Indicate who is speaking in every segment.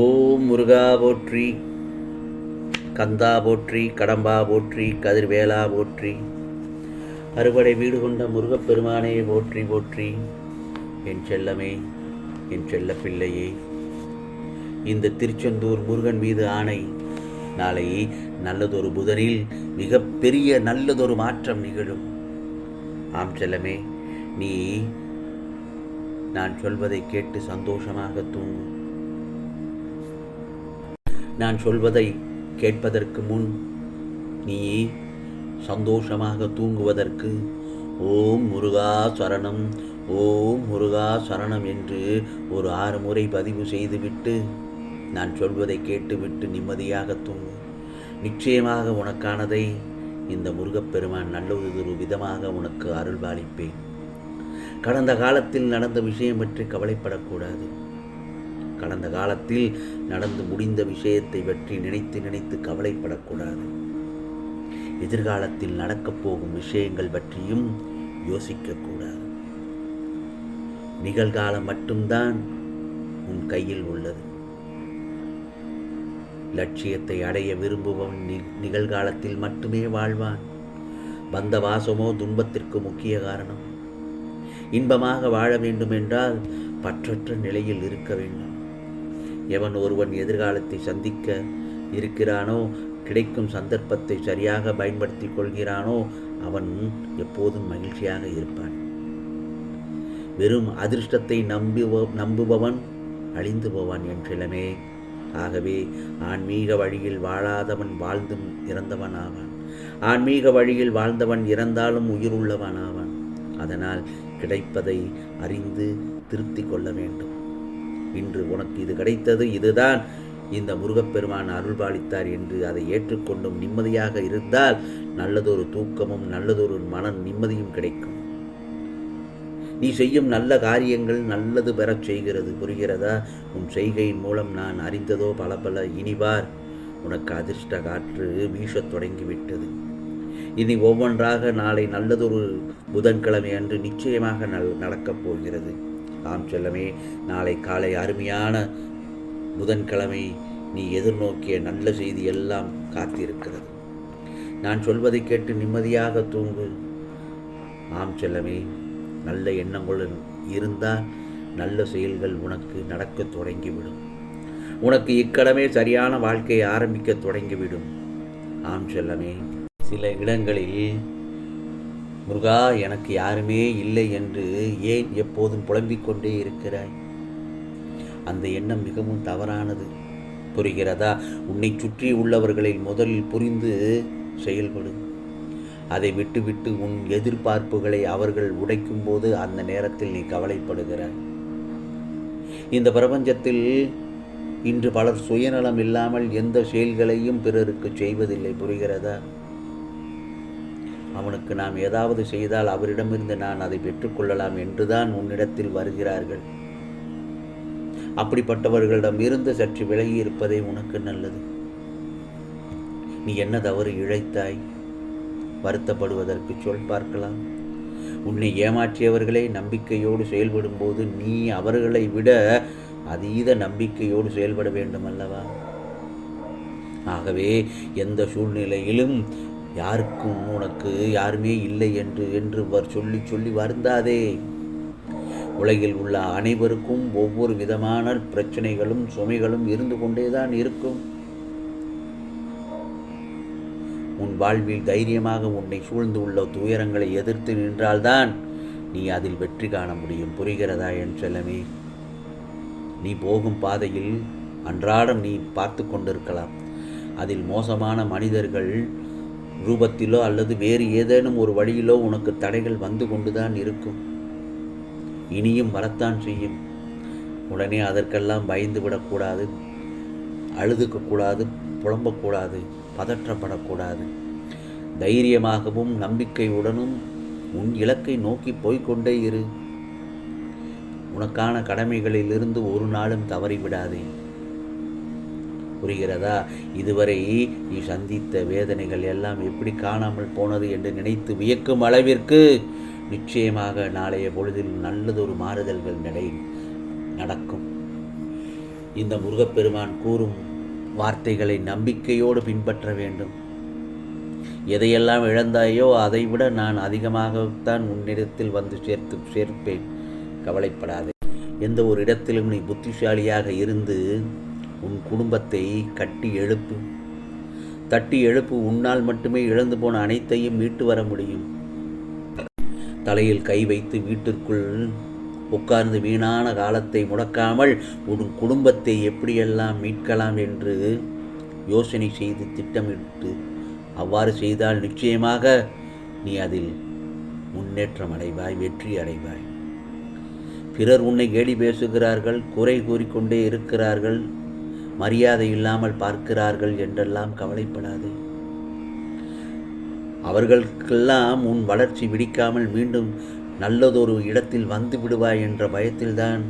Speaker 1: ஓம் முருகா போற்றி கந்தா போற்றி கடம்பா போற்றி கதிர்வேலா போற்றி அறுபடை வீடு கொண்ட முருகப்பெருமானே போற்றி போற்றி. என் செல்லமே என் செல்ல பிள்ளையே இந்த திருச்செந்தூர் முருகன் மீது ஆணை. நாளை நல்லதொரு புதனில் மிகப்பெரிய நல்லதொரு மாற்றம் நிகழும். ஆம் செல்லமே நீ நான் சொல்வதை கேட்டு சந்தோஷமாக தூங்கும் நான் சொல்வதை கேட்பதற்கு முன் நீ சந்தோஷமாக தூங்குவதற்கு ஓம் முருகா சரணம் ஓம் முருகா சரணம் என்று ஒரு ஆறு முறை பதிவு செய்துவிட்டு நான் சொல்வதை கேட்டுவிட்டு நிம்மதியாக தூங்கு. நிச்சயமாக உனக்கானதை இந்த முருகப்பெருமான் நல்லதொரு விதமாக உனக்கு அருள்பாலிப்பேன். கடந்த காலத்தில் நடந்த விஷயம் பற்றி கவலைப்படக்கூடாது. கடந்த காலத்தில் நடந்து முடிந்த விஷயத்தை பற்றி நினைத்து நினைத்து கவலைப்படக்கூடாது. எதிர்காலத்தில் நடக்கப் போகும் விஷயங்கள் பற்றியும் யோசிக்கக்கூடாது. நிகழ்காலம் மட்டும்தான் உன் கையில் உள்ளது. லட்சியத்தை அடைய விரும்புபவன் நி- நிகழ்காலத்தில் மட்டுமே வாழ்வான். வந்த வாசமோ துன்பத்திற்கு முக்கிய காரணம். இன்பமாக வாழ வேண்டுமென்றால் பற்றற்ற நிலையில் இருக்க வேண்டும். எவன் ஒருவன் எதிர்காலத்தை சந்திக்க இருக்கிறானோ கிடைக்கும் சந்தர்ப்பத்தை சரியாக பயன்படுத்தி கொள்கிறானோ அவன் எப்போதும் மகிழ்ச்சியாக இருப்பான். வெறும் அதிர்ஷ்டத்தை நம்புவ நம்புபவன் அழிந்து போவான் என் ஆகவே ஆன்மீக வழியில் வாழாதவன் வாழ்ந்தும் இறந்தவன் ஆவான் ஆன்மீக வழியில் வாழ்ந்தவன் இறந்தாலும் உயிர் உள்ளவன் ஆவான் அதனால் கிடைப்பதை அறிந்து திருப்தி கொள்ள வேண்டும். இன்று உனக்கு இது கிடைத்தது இதுதான். இந்த முருகப்பெருமான் அருள்பாலித்தார் என்று அதை ஏற்றுக்கொண்டும் நிம்மதியாக இருந்தால் நல்லதொரு தூக்கமும் நல்லதொரு மன நிம்மதியும் கிடைக்கும். நீ செய்யும் நல்ல காரியங்கள் நல்லது பெறச் செய்கிறது புரிகிறதா? உன் செய்கையின் மூலம் நான் அறிந்ததோ பல பல இனிவார் உனக்கு அதிர்ஷ்ட காற்று வீசத் தொடங்கிவிட்டது. இனி ஒவ்வொன்றாக நாளை நல்லதொரு புதன்கிழமை அன்று நிச்சயமாக நல் நடக்கப் போகிறது. ஆம் செல்லமே. நாளை காலை அருமையான புதன்கிழமை நீ எதிர்நோக்கிய நல்ல செய்தி எல்லாம் காத்திருக்கிறது. நான் சொல்வதை கேட்டு நிம்மதியாக தூங்கு. ஆம் செல்லமே நல்ல எண்ணங்களுடன் இருந்தால் நல்ல செயல்கள் உனக்கு நடக்கத் தொடங்கிவிடும். உனக்கு இக்கடமே சரியான வாழ்க்கையை ஆரம்பிக்க தொடங்கிவிடும். ஆம் செல்லமே சில இடங்களில் முருகா எனக்கு யாருமே இல்லை என்று ஏன் எப்போதும் புலம்பிக் கொண்டே இருக்கிறாய்? அந்த எண்ணம் மிகவும் தவறானது. புரிகிறதா? உன்னை சுற்றி உள்ளவர்களை முதலில் புரிந்து செயல்படும் அதை விட்டுவிட்டு உன் எதிர்பார்ப்புகளை அவர்கள் உடைக்கும் போது அந்த நேரத்தில் நீ கவலைப்படுகிறாய். இந்த பிரபஞ்சத்தில் இன்று பலர் சுயநலம் இல்லாமல் எந்த செயல்களையும் பிறருக்கு செய்வதில்லை. புரிகிறதா? அவனுக்கு நாம் ஏதாவது செய்தால் அவரிடமிருந்து நான் அதை பெற்றுக்கொள்ளலாம் என்றுதான் உன்னிடத்தில் வருகிறார்கள். அப்படிப்பட்டவர்களிடம் இருந்து சற்று விலகி இருப்பதே உனக்கு நல்லது. நீ என்ன தவறு இழைத்தாய்? வருத்தப்படுவதற்கு சொல் பார்க்கலாம். உன்னை ஏமாற்றியவர்களே நம்பிக்கையோடு செயல்படும் போது நீ அவர்களை விட அதீத நம்பிக்கையோடு செயல்பட வேண்டும் அல்லவா ஆகவே எந்த சூழ்நிலையிலும் யாருக்கும் உனக்கு யாருமே இல்லை என்று என்று வர் சொல்லி சொல்லி வருந்தாதே. உலகில் உள்ள அனைவருக்கும் ஒவ்வொரு விதமான பிரச்சனைகளும் சுமைகளும் இருந்து கொண்டேதான் இருக்கும். உன் வாழ்வில் தைரியமாக உன்னை சூழ்ந்து உள்ள துயரங்களை எதிர்த்து நின்றால்தான் நீ அதில் வெற்றி காண முடியும். புரிகிறதா என் செல்லமே? நீ போகும் பாதையில் அன்றாடம் நீ பார்த்து கொண்டிருக்கலாம். அதில் மோசமான மனிதர்கள் ரூபத்திலோ அல்லது வேறு ஏதேனும் ஒரு வழியிலோ உனக்கு தடைகள் வந்து கொண்டுதான் இருக்கும். இனியும் வரத்தான் செய்யும். உடனே அதற்கெல்லாம் பயந்து விடக்கூடாது அழுதுக்கக்கூடாது புலம்பக்கூடாது. பதற்றப்படக்கூடாது. தைரியமாகவும் நம்பிக்கையுடனும் உன் இலக்கை நோக்கி போய்க்கொண்டே இரு. உனக்கான கடமைகளிலிருந்து ஒரு நாளும் தவறிவிடாதே. புரிகிறதா? இதுவரை நீ சந்தித்த வேதனைகள் எல்லாம் எப்படி காணாமல் போனது என்று நினைத்து வியக்கும் அளவிற்கு நிச்சயமாக நாளைய பொழுதில் நல்லதொரு மாறுதல்கள் நடை நடக்கும். இந்த முருகப்பெருமான் கூறும் வார்த்தைகளை நம்பிக்கையோடு பின்பற்ற வேண்டும். எதையெல்லாம் இழந்தாயோ அதைவிட நான் அதிகமாகத்தான் உன்னிடத்தில் வந்து சேர்த்து சேர்ப்பேன். கவலைப்படாதே. எந்த ஒரு இடத்திலும் நீ புத்திசாலியாக இருந்து உன் குடும்பத்தை கட்டி எழுப்பு. தட்டி எழுப்பு உன்னால் மட்டுமே இழந்து போன அனைத்தையும் மீட்டு வர முடியும். தலையில் கை வைத்து வீட்டிற்குள் உட்கார்ந்து வீணான காலத்தை முடக்காமல் உன் குடும்பத்தை எப்படியெல்லாம் மீட்கலாம் என்று யோசனை செய்து திட்டமிட்டு அவ்வாறு செய்தால் நிச்சயமாக நீ அதில் முன்னேற்றம் அடைவாய் வெற்றி அடைவாய். பிறர் உன்னை கேலி பேசுகிறார்கள் குறை கூறிக்கொண்டே இருக்கிறார்கள். மரியாதை இல்லாமல் பார்க்கிறார்கள் என்றெல்லாம் கவலைப்படாதே. அவர்களுக்கெல்லாம் உன் வளர்ச்சி விடிக்காமல் மீண்டும் நல்லதொரு இடத்தில் வந்து விடுவாய் என்ற பயத்தில்தான்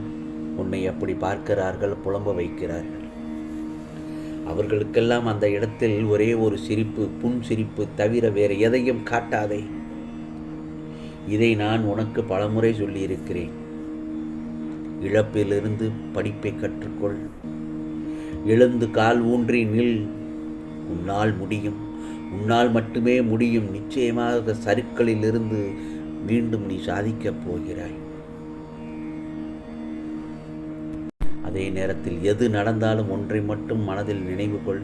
Speaker 1: உன்னை அப்படி பார்க்கிறார்கள் புலம்ப வைக்கிறார்கள். அவர்களுக்கெல்லாம் அந்த இடத்தில் ஒரே ஒரு சிரிப்பு புன் சிரிப்பு தவிர வேறு எதையும் காட்டாதே. இதை நான் உனக்கு பலமுறை சொல்லியிருக்கிறேன். இழப்பிலிருந்து படிப்பை கற்றுக்கொள். எழுந்து கால் ஊன்றி நில். உன்னால் முடியும். உன்னால் மட்டுமே முடியும். நிச்சயமாக சருக்களிலிருந்து மீண்டும் நீ சாதிக்கப் போகிறாய். அதே நேரத்தில் எது நடந்தாலும் ஒன்றை மட்டும் மனதில் நினைவு கொள்.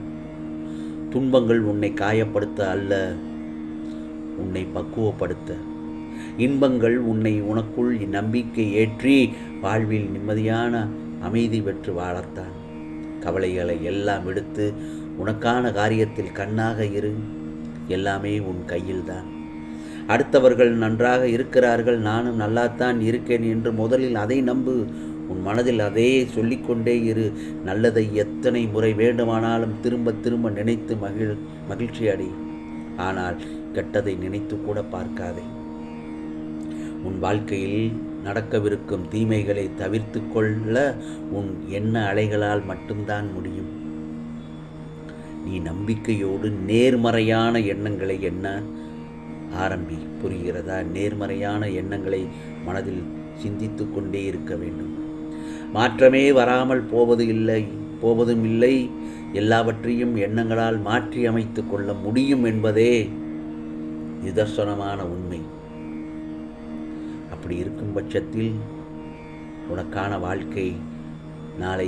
Speaker 1: துன்பங்கள் உன்னை காயப்படுத்த அல்ல உன்னை பக்குவப்படுத்த. இன்பங்கள் உன்னை உனக்குள் நம்பிக்கை ஏற்றி வாழ்வில் நிம்மதியான அமைதி பெற்று வாழத்தான். கவலைகளை எல்லாம் எடுத்து உனக்கான காரியத்தில் கண்ணாக இரு. எல்லாமே உன் கையில்தான். அடுத்தவர்கள் நன்றாக இருக்கிறார்கள். நானும் நல்லாத்தான் இருக்கேன் என்று முதலில் அதை நம்பு. உன் மனதில் அதே சொல்லிக்கொண்டே இரு. நல்லதை எத்தனை முறை வேண்டுமானாலும் திரும்ப திரும்ப நினைத்து மகிழ் மகிழ்ச்சி அடை. ஆனால் கெட்டதை நினைத்து கூட பார்க்காதே. உன் வாழ்க்கையில் நடக்கவிருக்கும் தீமைகளை தவிர்த்து கொள்ள உன் எண்ண அலைகளால் மட்டும்தான் முடியும். நீ நம்பிக்கையோடு நேர்மறையான எண்ணங்களை எண்ண ஆரம்பி. புரிகிறதா? நேர்மறையான எண்ணங்களை மனதில் சிந்தித்து கொண்டே இருக்க வேண்டும். மாற்றமே வராமல் போவது இல்லை போவதும் இல்லை. எல்லாவற்றையும் எண்ணங்களால் மாற்றி அமைத்து கொள்ள முடியும் என்பதே நிதர்சனமான உண்மை. அப்படி இருக்கும் பட்சத்தில் உனக்கான வாழ்க்கை நாளை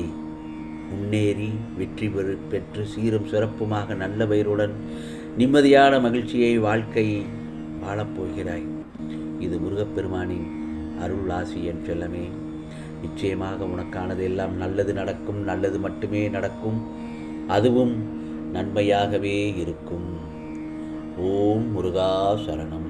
Speaker 1: முன்னேறி வெற்றி பெறு பெற்று சீரும் சிறப்புமாக நல்ல பெயருடன் நிம்மதியான மகிழ்ச்சியை வாழ்க்கை வாழப்போகிறாய் இது முருகப்பெருமானின் அருள் ஆசி என் செல்லமே. நிச்சயமாக உனக்கானது எல்லாம் நல்லது நடக்கும் நல்லது மட்டுமே நடக்கும். அதுவும் நன்மையாகவே இருக்கும். ஓம் முருகா சரணம்.